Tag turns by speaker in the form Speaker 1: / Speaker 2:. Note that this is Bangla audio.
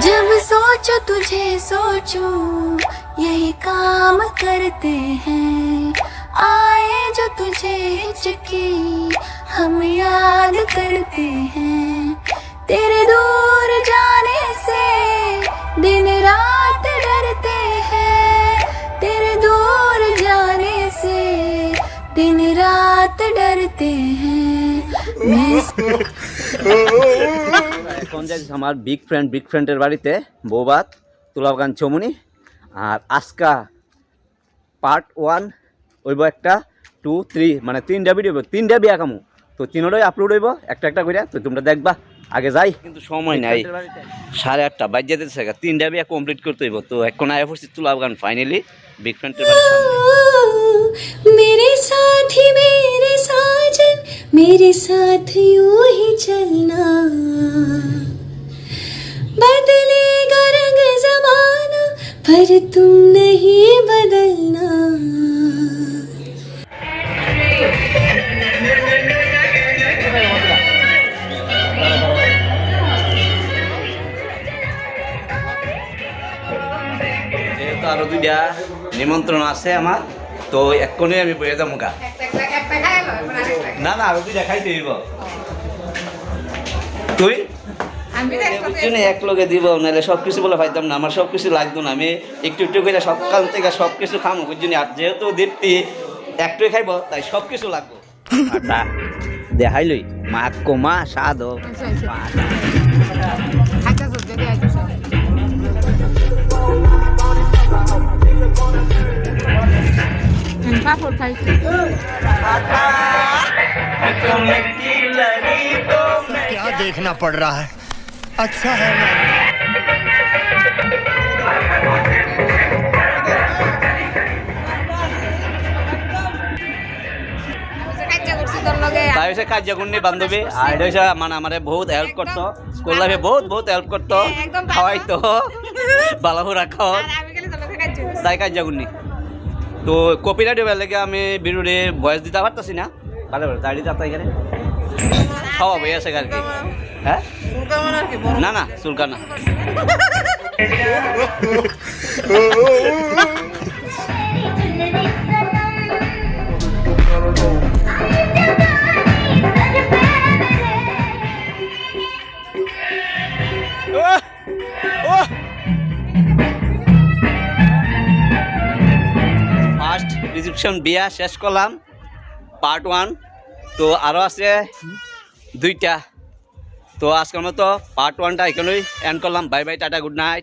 Speaker 1: जब सोचो तुझे सोचो, यही काम करते हैं। आए जो तुझे हिचके, हम याद करते हैं। दिन रात डरते हैं मैं
Speaker 2: এখন যাচ্ছি আমার বিগ ফ্রেন্ড বিগ ফ্রেন্ডের বাড়িতে বৌবাত তুলাবাগান চমুনি আর আজকা পার্ট ওয়ান হইব একটা টু থ্রি মানে তিনটা ভিডিও হইব তিনটা বিয়া কামু তো তিনোটাই আপলোড হইব একটা একটা করে তো তোমরা দেখবা আগে যাই কিন্তু সময় নাই সাড়ে আটটা বাজে দিতেছে তিনটা বিয়া কমপ্লিট করতে হইব তো এখন আয়া পড়ছি তুলাবাগান ফাইনালি বিগ ফ্রেন্ডের বাড়ির
Speaker 1: मेरे साथ यूं ही चलना बदलेगा रंग जमाना पर तुम नहीं बदलना
Speaker 2: যেহেতু আরো দুইটা নিমন্ত্রণ আছে আমার তো এক্ষণে আমি বইয়ে যাবো গা না না আরও দুইটা খাইতে দিব তুই? বুঝছি এক লগে দিব নাহলে সব কিছু বলে পাইতাম না আমার সব কিছু লাগতো না। আমি একটু একটু করে সকাল থেকে সব কিছু খামো বুঝছি আর যেহেতু দীপ্তি একটুই খাইব তাই সব কিছু লাগবো। আটা দেখাই লই মা কমা স্বাদ হোক
Speaker 3: পাপড় খাইছি।
Speaker 4: क्या देखना पड़ रहा है अच्छा है मैं
Speaker 3: কাজ্জা করছি তোর লগে
Speaker 2: তাই হচ্ছে কার্যকুণ্ডী বান্ধবী আর এটা হচ্ছে মানে আমার বহুত হেল্প করতো স্কুল লাইফে বহুত বহুত হেল্প করতো
Speaker 3: একদম ভালো।
Speaker 2: খাওয়াইতো বালাহু রাখাও
Speaker 3: আর আমি গেলে তোর লগে কাজ্জা করছি
Speaker 2: তাই কার্যকুণ্ডী তো কপিরাইট হবার লেগে আমি বিরুড়ে ভয়েস দিতে পারতাছি না দাঁড়িয়ে যাতা এখানে। খাওয়া বই আছে আর কি হ্যাঁ? না না চুলকা না ফার্স্ট রিসেপশন বিয়া শেষ করলাম। পার্ট ওয়ান তো আরও আছে দুইটা। তো আজকের মতো পার্ট ওয়ানটা এখানেই এন্ড করলাম। Bye bye tata good night